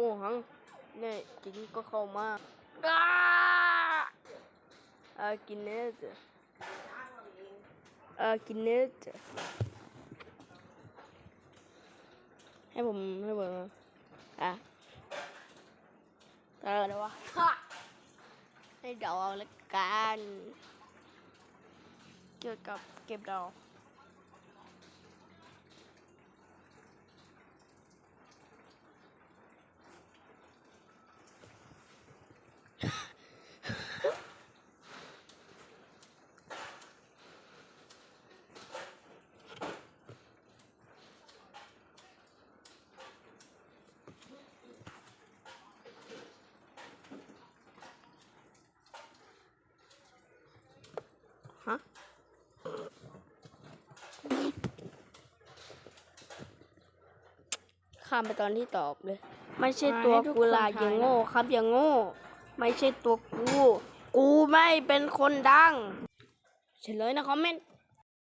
โอ้หังเนี่ยกินก็เข้ามาอ้าอ่ากินเนื้อจ้ะอ่ากินเนื้อจ้ะให้ผมให้ผมอะเออเดี๋ยววะฮะให้เดาเอาละกัน เกี่ยวกับเก็บดอ ข้ามไปตอนที่ตอบเลย ไม่ใช่ตัวให้ทุกกูล่ะคนอย่าทายนะโง่ครับอย่างโง่ ไม่ใช่ตัวกู กูไม่เป็นคนดัง เฉลยนะคอมเมนต์